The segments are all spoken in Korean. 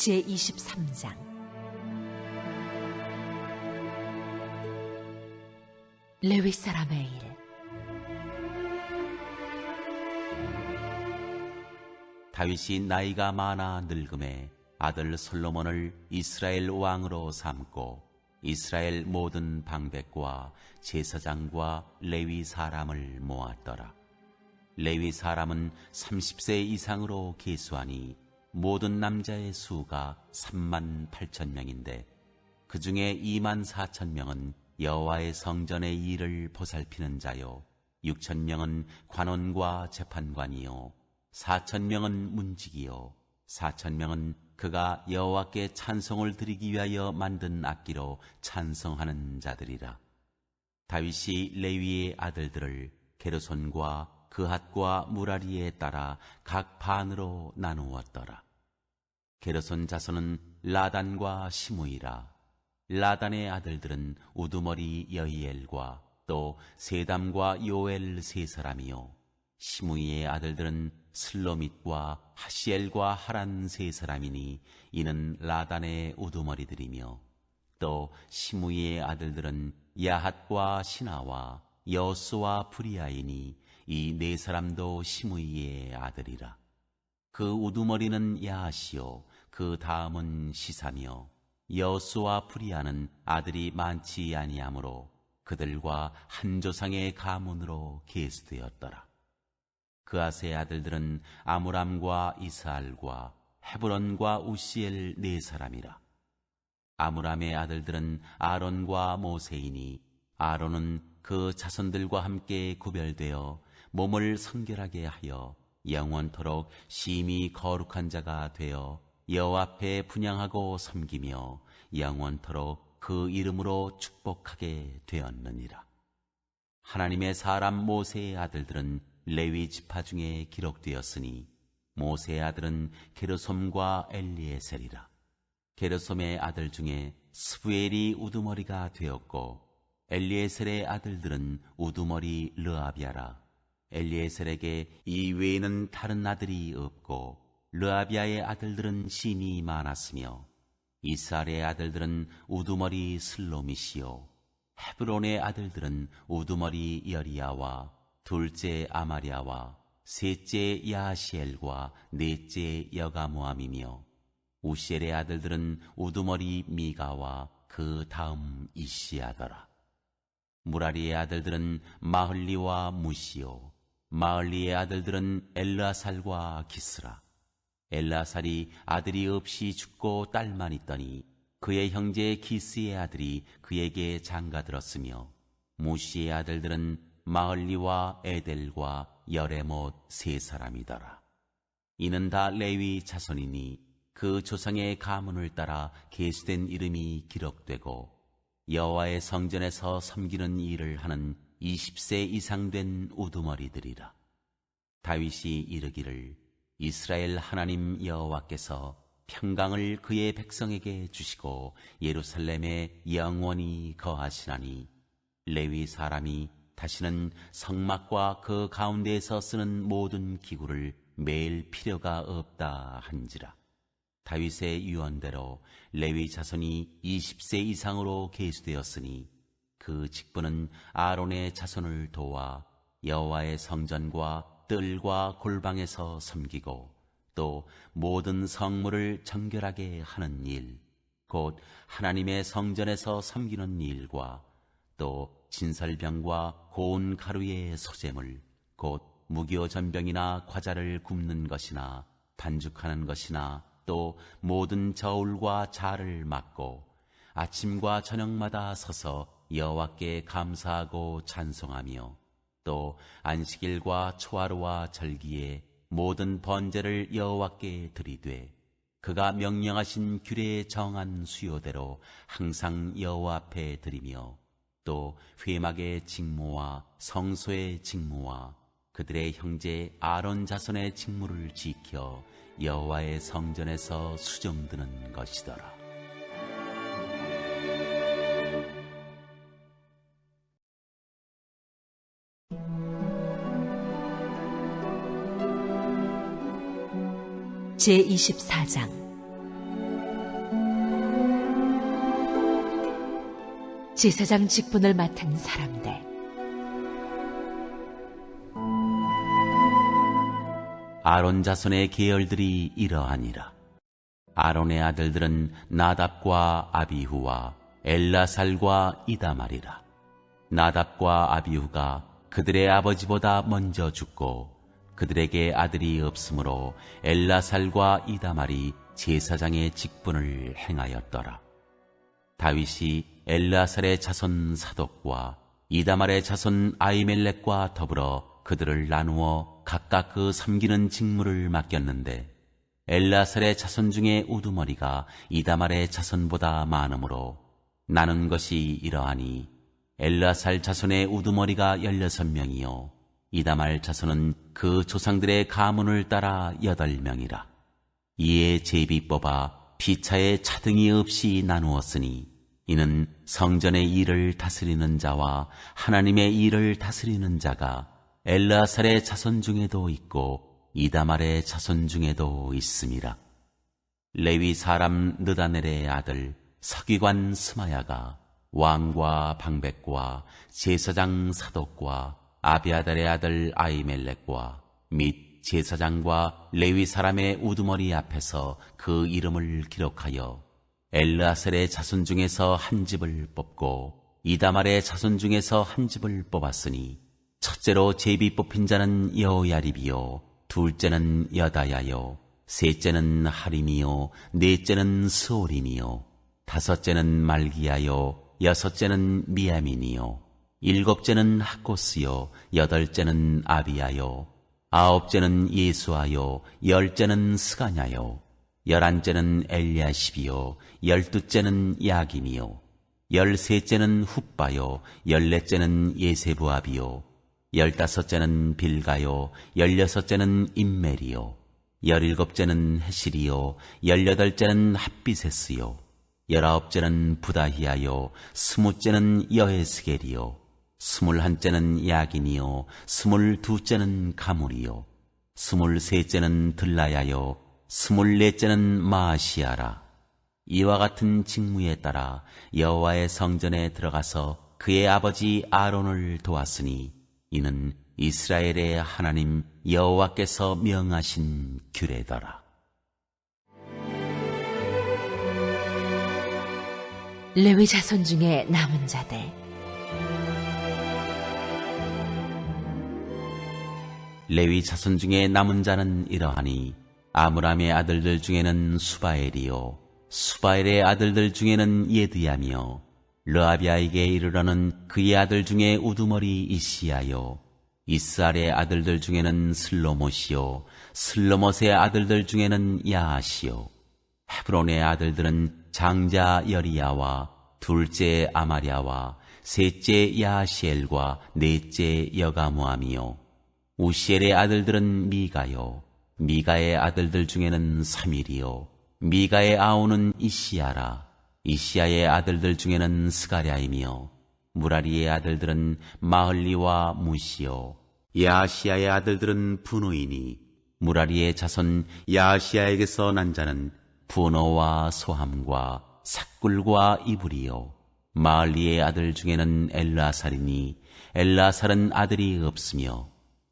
제23장 레위 사람의 일 다윗이 나이가 많아 늙음에 아들 솔로몬을 이스라엘 왕으로 삼고 이스라엘 모든 방백과 제사장과 레위 사람을 모았더라. 레위 사람은 30세 이상으로 계수하니 모든 남자의 수가 3만 8천 명인데 그 중에 2만 4천 명은 여호와의 성전의 일을 보살피는 자요 6천 명은 관원과 재판관이요 4천 명은 문직이요 4천 명은 그가 여호와께 찬송을 드리기 위하여 만든 악기로 찬송하는 자들이라. 다윗이 레위의 아들들을 게르손과 그핫과 무라리에 따라 각 반으로 나누었더라. 게르손 자손은 라단과 시무이라. 라단의 아들들은 우두머리 여이엘과 또 세담과 요엘 세 사람이요. 시무이의 아들들은 슬로밋과 하시엘과 하란 세 사람이니 이는 라단의 우두머리들이며 또 시무이의 아들들은 야핫과 시나와 여수와 브리아이니 이 네 사람도 시무이의 아들이라. 그 우두머리는 야하시요 그 다음은 시사며 여수와 브리아는 아들이 많지 아니하므로 그들과 한 조상의 가문으로 계수되었더라. 그아세 아들들은 아므람과 이스알과 헤브론과 우시엘 네 사람이라. 아므람의 아들들은 아론과 모세이니 아론은 그 자손들과 함께 구별되어 몸을 성결하게 하여 영원토록 심히 거룩한 자가 되어 여호와 앞에 분양하고 섬기며 영원토록 그 이름으로 축복하게 되었느니라. 하나님의 사람 모세의 아들들은 레위 지파 중에 기록되었으니 모세의 아들은 게르솜과 엘리에셀이라. 게르솜의 아들 중에 스부엘이 우두머리가 되었고 엘리에셀의 아들들은 우두머리 르아비아라. 엘리에셀에게 이 외에는 다른 아들이 없고 르아비아의 아들들은 심이 많았으며 이스라엘의 아들들은 우두머리 슬로미시요 헤브론의 아들들은 우두머리 여리야와 둘째 아마리아와 셋째 야시엘과 넷째 여가모함이며 우시엘의 아들들은 우두머리 미가와 그 다음 이시아더라. 무라리의 아들들은 마흘리와 무시오 마흘리의 아들들은 엘라살과 기스라. 엘라살이 아들이 없이 죽고 딸만 있더니 그의 형제 기스의 아들이 그에게 장가들었으며 무시의 아들들은 마흘리와 에델과 여레못 세 사람이더라. 이는 다 레위 자손이니 그 조상의 가문을 따라 계수된 이름이 기록되고 여호와의 성전에서 섬기는 일을 하는 20세 이상 된 우두머리들이라. 다윗이 이르기를 이스라엘 하나님 여호와께서 평강을 그의 백성에게 주시고 예루살렘에 영원히 거하시나니 레위 사람이 다시는 성막과 그 가운데에서 쓰는 모든 기구를 매일 필요가 없다 한지라. 다윗의 유언대로 레위 자손이 20세 이상으로 계수되었으니 그 직분은 아론의 자손을 도와 여호와의 성전과 뜰과 골방에서 섬기고 또 모든 성물을 정결하게 하는 일, 곧 하나님의 성전에서 섬기는 일과 또 진설병과 고운 가루의 소재물, 곧 무교 전병이나 과자를 굽는 것이나 반죽하는 것이나 또 모든 저울과 자를 막고 아침과 저녁마다 서서 여호와께 감사하고 찬송하며 또 안식일과 초하루와 절기에 모든 번제를 여호와께 드리되 그가 명령하신 규례에 정한 수요대로 항상 여호와 앞에 드리며 또 회막의 직무와 성소의 직무와 그들의 형제 아론 자손의 직무를 지켜 여호와의 성전에서 수정드는 것이더라. 제24장. 제사장 직분을 맡은 사람들. 아론 자손의 계열들이 이러하니라. 아론의 아들들은 나답과 아비후와 엘라살과 이다말이라. 나답과 아비후가 그들의 아버지보다 먼저 죽고 그들에게 아들이 없으므로 엘라살과 이다말이 제사장의 직분을 행하였더라. 다윗이 엘라살의 자손 사독과 이다말의 자손 아이멜렉과 더불어 그들을 나누어 각각 그 섬기는 직무를 맡겼는데 엘라살의 자손 중에 우두머리가 이다말의 자손보다 많으므로 나눈 것이 이러하니 엘라살 자손의 우두머리가 열여섯 명이요 이다말 자손은 그 조상들의 가문을 따라 여덟 명이라 이에 제비 뽑아 피차에 차등이 없이 나누었으니 이는 성전의 일을 다스리는 자와 하나님의 일을 다스리는 자가 엘라살의 자손 중에도 있고 이다말의 자손 중에도 있음이라. 레위 사람 느다넬의 아들 서기관 스마야가 왕과 방백과 제사장 사독과 아비아달의 아들 아이멜렉과 및 제사장과 레위 사람의 우두머리 앞에서 그 이름을 기록하여 엘르아셀의 자손 중에서 한 집을 뽑고 이다말의 자손 중에서 한 집을 뽑았으니 첫째로 제비 뽑힌 자는 여야립이요 둘째는 여다야요 셋째는 하림이요 넷째는 스오림이요 다섯째는 말기야요 여섯째는 미야민이요 일곱째는 하코스요 여덟째는 아비야요 아홉째는 예수아요 열째는 스가냐요 열한째는 엘리아십이요 열두째는 야김이요 열셋째는 훗바요 열넷째는 예세부압이요 열다섯째는 빌가요 열여섯째는 임멜이요 열일곱째는 헤실이요 열여덟째는 핫비세스요 열아홉째는 부다히야요 스무째는 여헤스겔이요 스물한째는 야긴이요 스물두째는 가물이요 스물셋째는 들라야요 스물넷째는 마아시아라 이와 같은 직무에 따라 여호와의 성전에 들어가서 그의 아버지 아론을 도왔으니 이는 이스라엘의 하나님 여호와께서 명하신 규례더라. 레위 자손 중에 남은 자들 레위 자손 중에 남은 자는 이러하니 아므람의 아들들 중에는 수바엘이요 수바엘의 아들들 중에는 예드야며 르아비아에게 이르러는 그의 아들 중에 우두머리 이시야요 이스알의 아들들 중에는 슬로못이요 슬로못의 아들들 중에는 야하시요 헤브론의 아들들은 장자 여리야와 둘째 아마랴와 셋째 야시엘과 넷째 여가무함이요 우시엘의 아들들은 미가요. 미가의 아들들 중에는 사밀이요. 미가의 아우는 이시야라. 이시야의 아들들 중에는 스가랴이며 무라리의 아들들은 마흘리와 무시요. 야시야의 아들들은 분노이니 무라리의 자손 야시야에게서 난 자는 분노와 소함과 삭굴과 이불이요. 마흘리의 아들 중에는 엘라살이니 엘라살은 아들이 없으며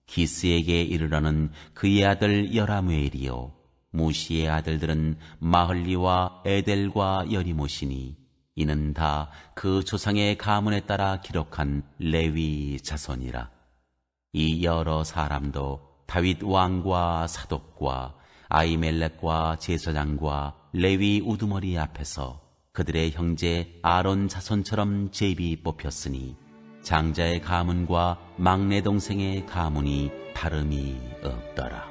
기스에게 이르러는 그의 아들 여라무엘이요 무시의 아들들은 마흘리와 에델과 여리모시니 이는 다 그 조상의 가문에 따라 기록한 레위 자손이라. 이 여러 사람도 다윗 왕과 사독과 아이멜렉과 제사장과 레위 우두머리 앞에서 그들의 형제 아론 자손처럼 제비 뽑혔으니 장자의 가문과 막내 동생의 가문이 다름이 없더라.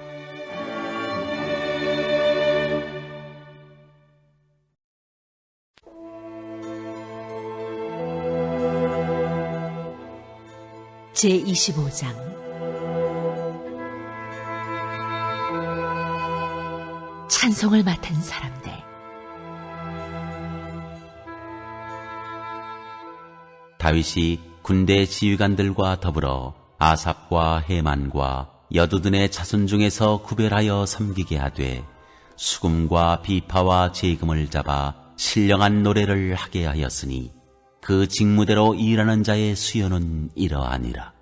제25장 찬송을 맡은 사람들 다윗이 군대 지휘관들과 더불어 아삽과 헤만과 여두둔의 자손 중에서 구별하여 섬기게 하되 수금과 비파와 제금을 잡아 신령한 노래를 하게 하였으니 그 직무대로 일하는 자의 수요는 이러하니라.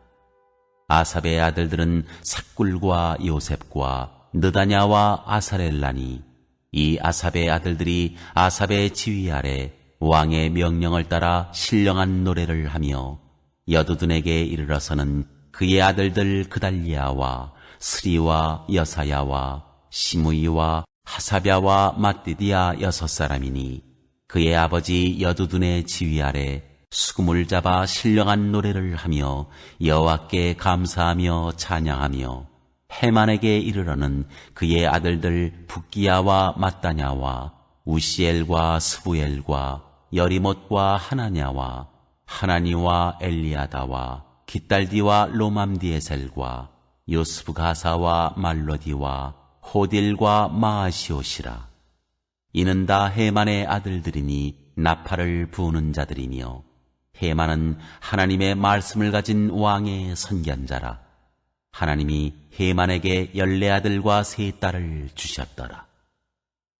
아삽의 아들들은 삭굴과 요셉과 느다냐와 아사렐라니 이 아삽의 아들들이 아삽의 지휘 아래 왕의 명령을 따라 신령한 노래를 하며 여두둔에게 이르러서는 그의 아들들 그달리아와 스리와 여사야와 시무이와 하사랴와 마띠디아 여섯 사람이니 그의 아버지 여두둔의 지휘 아래 수금을 잡아 신령한 노래를 하며 여호와께 감사하며 찬양하며 해만에게 이르러는 그의 아들들 북기야와 마따냐와 우시엘과 스부엘과 여리못과 하나냐와 하나니와 엘리아다와 기딸디와 로맘디에셀과 요스부 가사와 말로디와 호딜과 마아시오시라. 이는 다 해만의 아들들이니 나팔을 부는 자들이며 해만은 하나님의 말씀을 가진 왕의 선견자라. 하나님이 해만에게 열네 아들과 세 딸을 주셨더라.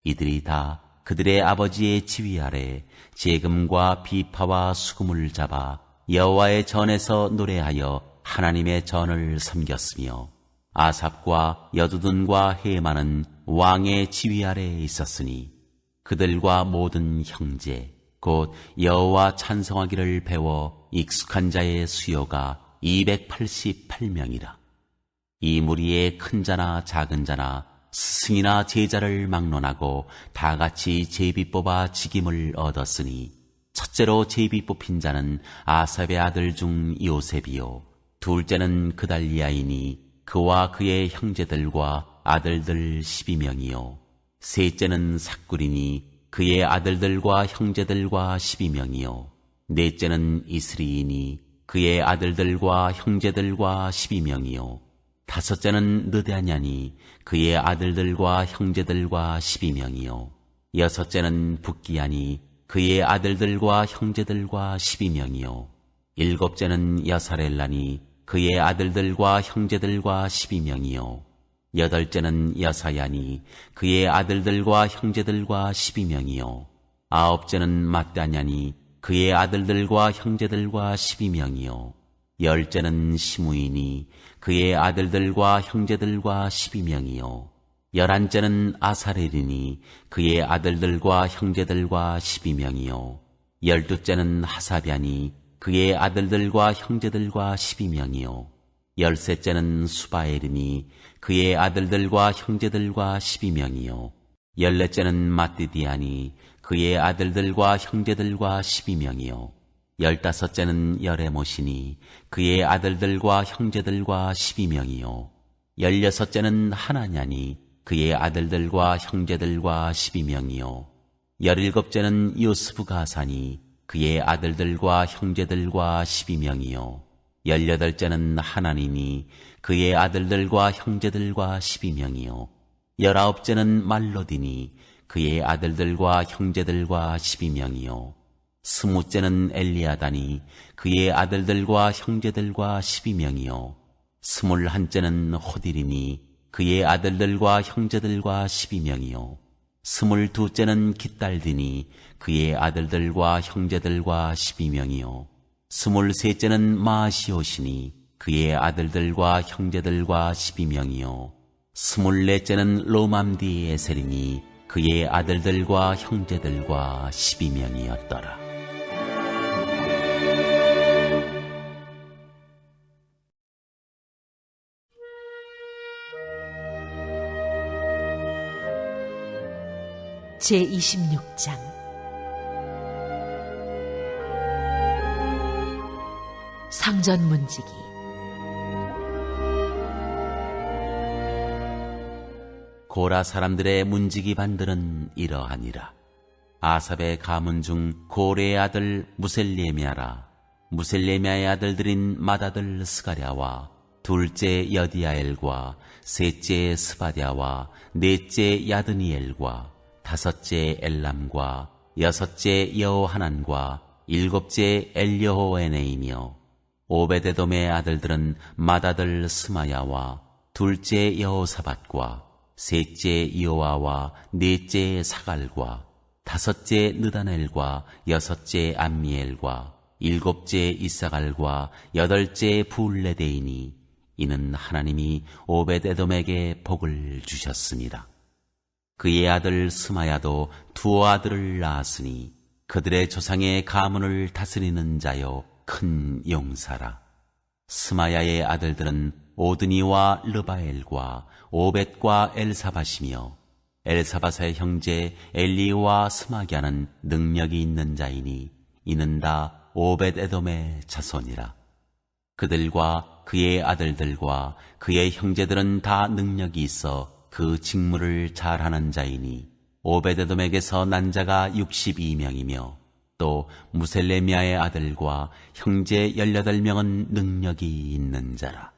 이들이 다 그들의 아버지의 지휘 아래 재금과 비파와 수금을 잡아 여호와의 전에서 노래하여 하나님의 전을 섬겼으며 아삽과 여두둔과 해만은 왕의 지휘 아래에 있었으니 그들과 모든 형제 곧 여호와 찬성하기를 배워 익숙한 자의 수요가 288명이라. 이 무리의 큰 자나 작은 자나 스승이나 제자를 막론하고 다 같이 제비 뽑아 직임을 얻었으니 첫째로 제비 뽑힌 자는 아삽의 아들 중 요셉이요. 둘째는 그달리아이니 그와 그의 형제들과 아들들 12명이요. 셋째는 삭구리니 그의 아들들과 형제들과 12명이요. 넷째는 이스리이니 그의 아들들과 형제들과 12명이요 다섯째는 느다냐니 그의 아들들과 형제들과 12명이요. 여섯째는 북기야니 그의 아들들과 형제들과 12명이요. 일곱째는 여사렐라니 그의 아들들과 형제들과 12명이요. 여덟째는 여사야니 그의 아들들과 형제들과 12명이요. 아홉째는 마따냐니 그의 아들들과 형제들과 12명이요 열째는 시무이니 그의 아들들과 형제들과 12명이요. 열한째는 아사렐이니 그의 아들들과 형제들과 12명이요. 열두째는 하사비아니 그의 아들들과 형제들과 12명이요. 열셋째는 수바엘이니 그의 아들들과 형제들과 12명이요. 열넷째는 마띠디아니 그의 아들들과 형제들과 12명이요 열다섯째는 열에모시니 그의 아들들과 형제들과 12명이요. 열여섯째는 하나냐니 그의 아들들과 형제들과 12명이요. 열일곱째는 요스부 가사니 그의 아들들과 형제들과 12명이요. 열여덟째는 하나님이 그의 아들들과 형제들과 12명이요. 열아홉째는 말로디니 그의 아들들과 형제들과 12명이요 스무째는 엘리아다니 그의 아들들과 형제들과 12명이요. 스물한째는 호딜이니 그의 아들들과 형제들과 12명이요. 스물두째는 기딸디니 그의 아들들과 형제들과 12명이요. 스물셋째는 마시오시니 그의 아들들과 형제들과 12명이요. 스물넷째는 로맘디에셀이니 그의 아들들과 형제들과 12명이었더라. 제26장 상전 문지기 고라 사람들의 문지기 반들은 이러하니라. 아삽의 가문 중 고레의 아들 무셀레미아라. 무셀레미아의 아들들인 맏아들 스가랴와 둘째 여디아엘과 셋째 스바디아와 넷째 야드니엘과 다섯째 엘람과 여섯째 여호하난과 일곱째 엘여호에네이며 오베데돔의 아들들은 맏아들 스마야와 둘째 여호사밧과 셋째 이오아와 넷째 사갈과 다섯째 느다넬과 여섯째 암미엘과 일곱째 이사갈과 여덟째 불레데이니 이는 하나님이 오벳에돔에게 복을 주셨습니다. 그의 아들 스마야도 두 아들을 낳았으니 그들의 조상의 가문을 다스리는 자요 큰 용사라. 스마야의 아들들은 오드니와 르바엘과 오벳과 엘사바시며 엘사바사의 형제 엘리와 스마기아는 능력이 있는 자이니 이는 다 오벳 에돔의 자손이라. 그들과 그의 아들들과 그의 형제들은 다 능력이 있어 그 직무를 잘하는 자이니 오벳 에돔에게서 난 자가 62명이며 또 무셀레미아의 아들과 형제 18명은 능력이 있는 자라.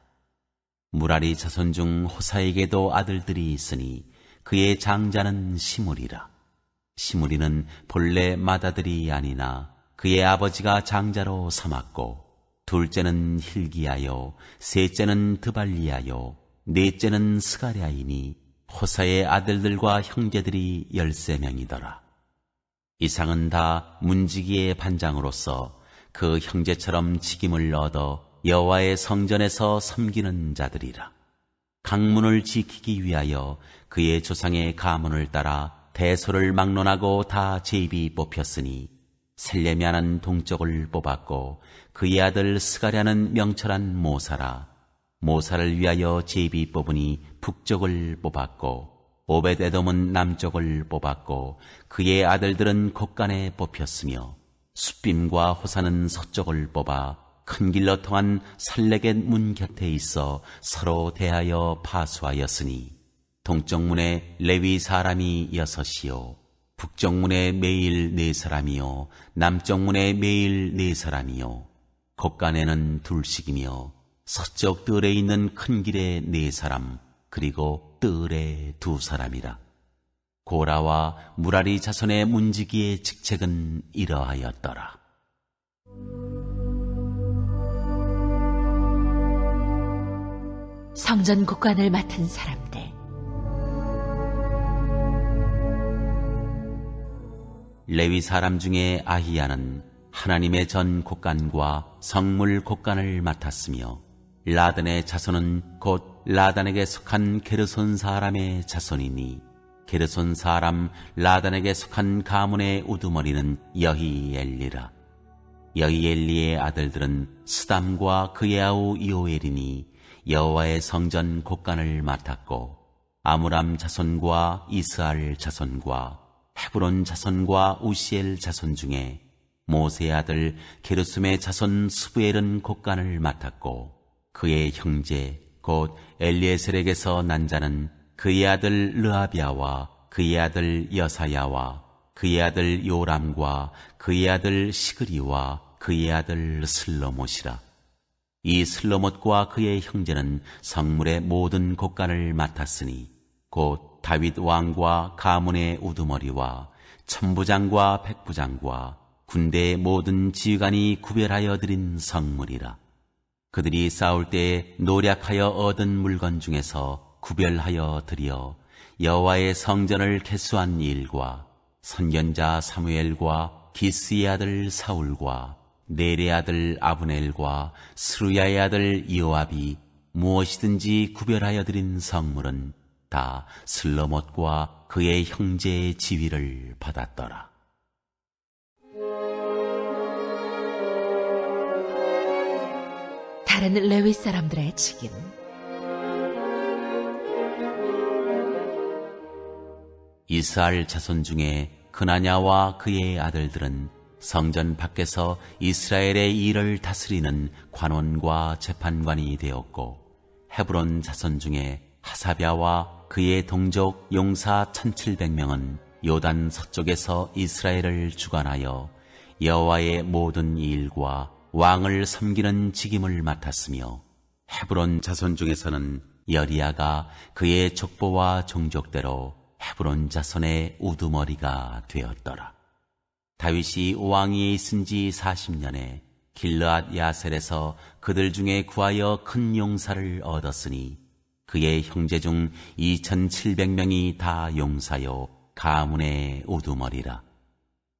무라리 자손 중 호사에게도 아들들이 있으니 그의 장자는 시무리라. 시무리는 본래 맏아들이 아니나 그의 아버지가 장자로 삼았고 둘째는 힐기야요 셋째는 드발리야요 넷째는 스가랴이니 호사의 아들들과 형제들이 열세 명이더라. 이상은 다 문지기의 반장으로서 그 형제처럼 직임을 얻어 여호와의 성전에서 섬기는 자들이라. 강문을 지키기 위하여 그의 조상의 가문을 따라 대소를 막론하고 다 제입이 뽑혔으니 셀레미아는 동쪽을 뽑았고 그의 아들 스가랴는 명철한 모사라 모사를 위하여 제입이 뽑으니 북쪽을 뽑았고 오벳에돔은 남쪽을 뽑았고 그의 아들들은 곳간에 뽑혔으며 숫빔과 호사는 서쪽을 뽑아 큰 길로 통한 살레겟 문 곁에 있어 서로 대하여 파수하였으니 동쪽 문에 레위 사람이 여섯이요 북쪽 문에 매일 네 사람이요 남쪽 문에 매일 네 사람이요 곳간에는 둘씩이며 서쪽 뜰에 있는 큰 길에 네 사람 그리고 뜰에 두 사람이라 고라와 무라리 자손의 문지기의 직책은 이러하였더라. 성전 국관을 맡은 사람들 레위 사람 중에 아히야는 하나님의 전 곡간과 성물 곡간을 맡았으며 라단의 자손은 곧 라단에게 속한 게르손 사람의 자손이니 게르손 사람 라단에게 속한 가문의 우두머리는 여히엘리라. 여히엘리의 아들들은 스담과 그의 아우 이오엘이니 여호와의 성전 곡간을 맡았고 아무람 자손과 이스알 자손과 헤브론 자손과 우시엘 자손 중에 모세의 아들 게르숨의 자손 스부엘은 곡간을 맡았고 그의 형제 곧 엘리에셀에게서 난 자는 그의 아들 르아비아와 그의 아들 여사야와 그의 아들 요람과 그의 아들 시그리와 그의 아들 슬로못이라. 이 슬로못과 그의 형제는 성물의 모든 곡간을 맡았으니 곧 다윗 왕과 가문의 우두머리와 천부장과 백부장과 군대의 모든 지휘관이 구별하여 드린 성물이라. 그들이 싸울 때에 노력하여 얻은 물건 중에서 구별하여 드려 여호와의 성전을 개수한 일과 선견자 사무엘과 기스의 아들 사울과 네레 아들 아브넬과 스루야의 아들 이오압이 무엇이든지 구별하여 드린 성물은 다 슬러못과 그의 형제의 지위를 받았더라. 다른 레위 사람들의 직임 이스라엘 자손 중에 그나냐와 그의 아들들은 성전 밖에서 이스라엘의 일을 다스리는 관원과 재판관이 되었고 헤브론 자손 중에 하사비아와 그의 동족 용사 1700명은 요단 서쪽에서 이스라엘을 주관하여 여호와의 모든 일과 왕을 섬기는 직임을 맡았으며 헤브론 자손 중에서는 여리아가 그의 족보와 종족대로 헤브론 자손의 우두머리가 되었더라. 다윗이 왕위에 있은 지 40년에 길르앗 야셀에서 그들 중에 구하여 큰 용사를 얻었으니 그의 형제 중 2,700명이 다 용사요 가문의 우두머리라.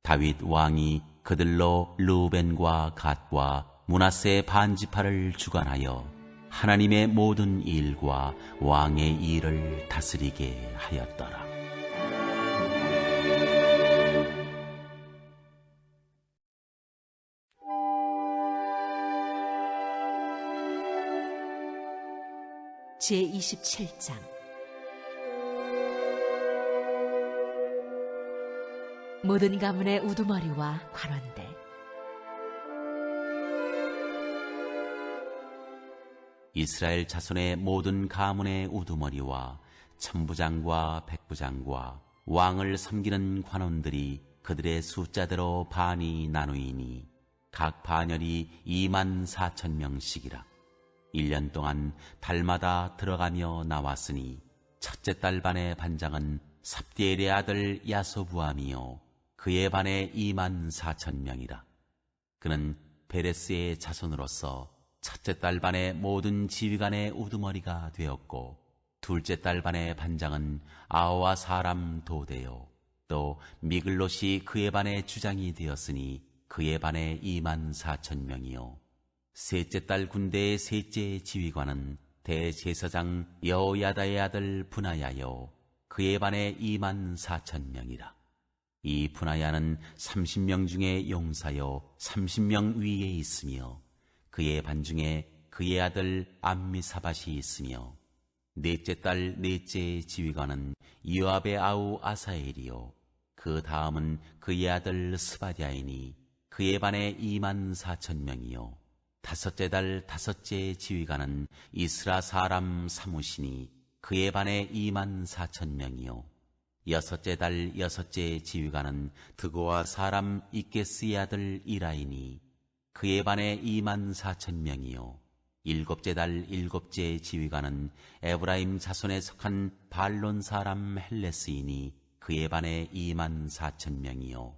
다윗 왕이 그들로 루벤과 갓과 문하세 반지파를 주관하여 하나님의 모든 일과 왕의 일을 다스리게 하였더라. 제27장 모든 가문의 우두머리와 관원대 이스라엘 자손의 모든 가문의 우두머리와 천부장과 백부장과 왕을 섬기는 관원들이 그들의 숫자대로 반이 나누이니 각 반열이 2만 4천 명씩이라. 1년 동안 달마다 들어가며 나왔으니 첫째 달 반의 반장은 삽디엘의 아들 야소부함이요 그의 반에 2만 4천 명이라. 그는 베레스의 자손으로서 첫째 달 반의 모든 지휘관의 우두머리가 되었고 둘째 달 반의 반장은 아오와 사람 도대요. 또 미글롯이 그의 반의 주장이 되었으니 그의 반에 2만 4천 명이요. 셋째 달 군대의 셋째 지휘관은 대제사장 여호야다의 아들 분하야요. 그의 반에 2만 4천 명이라 이 분하야는 30명 중에 용사요 30명 위에 있으며 그의 반중에 그의 아들 암미사밭이 있으며 넷째 딸 넷째 지휘관은 이와의 아우 아사엘이요. 그 다음은 그의 아들 스바디아이니 그의 반에 2만 4천 명이요. 다섯째 달 다섯째 지휘관은 이스라 사람 사무시니 그의 반에 2만 4천 명이요 여섯째 달 여섯째 지휘관은 드고와 사람 이케스의 아들 이라이니 그의 반에 2만 4천 명이요. 일곱째 달 일곱째 지휘관은 에브라임 자손에 속한 발론 사람 헬레스이니 그의 반에 2만 4천 명이요.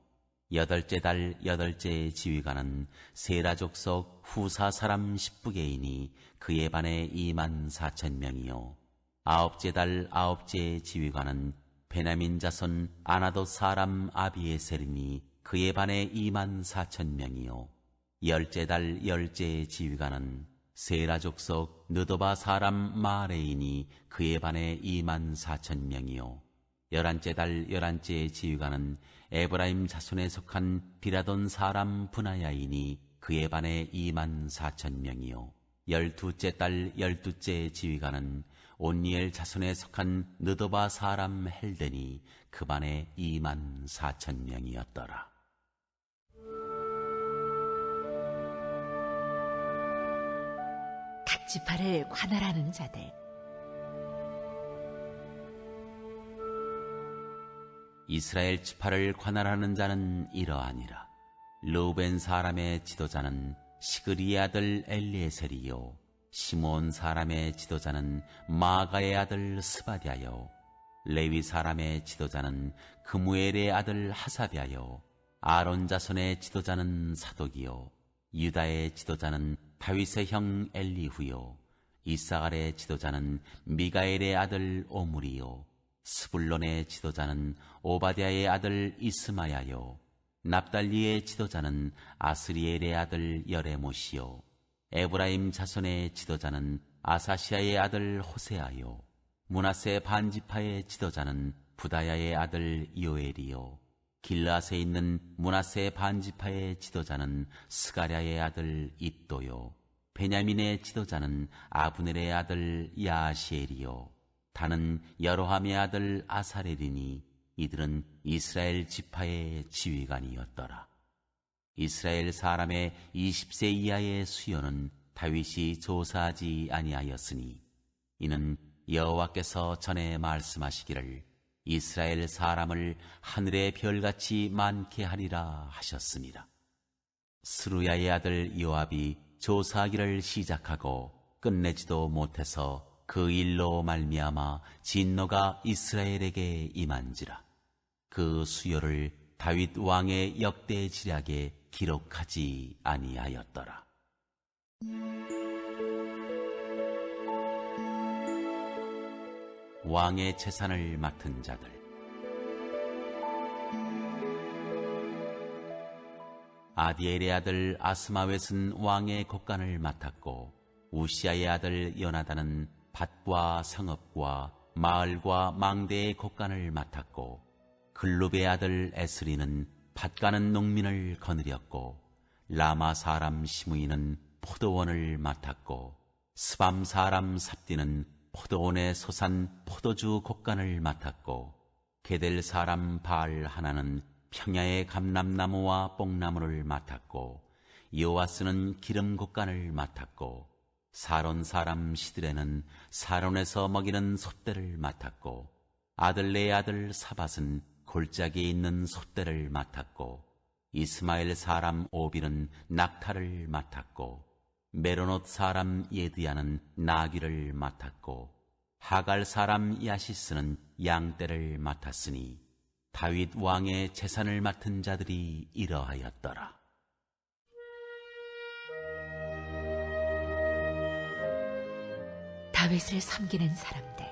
여덟째 달 여덟째 지휘관은 세라족 속 후사 사람 십부게이니 그의 반에 2만 4천 명이요. 아홉째 달 아홉째 지휘관은 베나민 자손 아나도 사람 아비에셀이니 그의 반에 2만 4천 명이요. 열째 달 열째 지휘관은 세라족 속 느도바 사람 마레인이 그에 반해 2만 4천 명이요. 열한째 달 열한째 지휘관은 에브라임 자손에 속한 비라돈 사람 분하야이니 그에 반해 2만 4천 명이요. 열두째 달 열두째 지휘관은 온니엘 자손에 속한 느도바 사람 헬덴이 그 반에 2만 4천 명이었더라. 지파를 관할하는 자들. 이스라엘 지파를 관할하는 자는 이러하니라. 루벤 사람의 지도자는 시그리의 아들 엘리에셀이요 시몬 사람의 지도자는 마가의 아들 스바디아요 레위 사람의 지도자는 그무엘의 아들 하사비아요 아론 자손의 지도자는 사독이요 유다의 지도자는 다윗의 형 엘리후요 이사갈의 지도자는 미가엘의 아들 오므리요 스불론의 지도자는 오바디아의 아들 이스마야요 납달리의 지도자는 아스리엘의 아들 여레모시요 에브라임 자손의 지도자는 아사시아의 아들 호세아요 문하세 반지파의 지도자는 부다야의 아들 요엘이요 길라스에 있는 문하세 반지파의 지도자는 스가랴의 아들 입도요. 베냐민의 지도자는 아브넬의 아들 야시엘이요. 다는 여로함의 아들 아사렐이니 이들은 이스라엘 지파의 지휘관이었더라. 이스라엘 사람의 20세 이하의 수요는 다윗이 조사하지 아니하였으니 이는 여호와께서 전에 말씀하시기를 이스라엘 사람을 하늘의 별같이 많게 하리라 하셨습니다. 스루야의 아들 요압이 조사하기를 시작하고 끝내지도 못해서 그 일로 말미암아 진노가 이스라엘에게 임한지라 그 수요를 다윗 왕의 역대 지략에 기록하지 아니하였더라. 왕의 재산을 맡은 자들 아디엘의 아들 아스마웻은 왕의 곡간을 맡았고 우시아의 아들 연하다는 밭과 성읍과 마을과 망대의 곡간을 맡았고 글룹의 아들 에스리는 밭가는 농민을 거느렸고 라마 사람 시므이는 포도원을 맡았고 스밤 사람 삽디는 포도원에 솟한 포도주 곡간을 맡았고 게델 사람 바알 하나는 평야의 감람나무와 뽕나무를 맡았고 여호와스는 기름 곡간을 맡았고 사론 사람 시드레는 사론에서 먹이는 솥대를 맡았고 아들네 아들 사밧은 골짜기에 있는 솥대를 맡았고 이스마엘 사람 오빌은 낙타를 맡았고 메로노트 사람 예드야는 나귀를 맡았고 하갈 사람 야시스는 양떼를 맡았으니 다윗 왕의 재산을 맡은 자들이 이러하였더라. 다윗을 섬기는 사람들.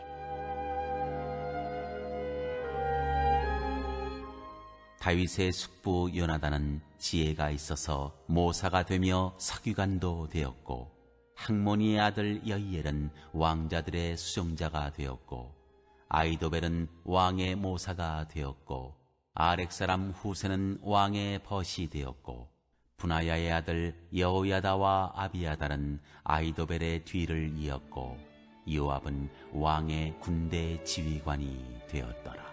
다윗의 숙부 요나단은 지혜가 있어서 모사가 되며 서기관도 되었고 항모니의 아들 여이엘은 왕자들의 수종자가 되었고 아이도벨은 왕의 모사가 되었고 아렉 사람 후세는 왕의 벗이 되었고 분하야의 아들 여호야다와 아비야달은 아이도벨의 뒤를 이었고 요압은 왕의 군대 지휘관이 되었더라.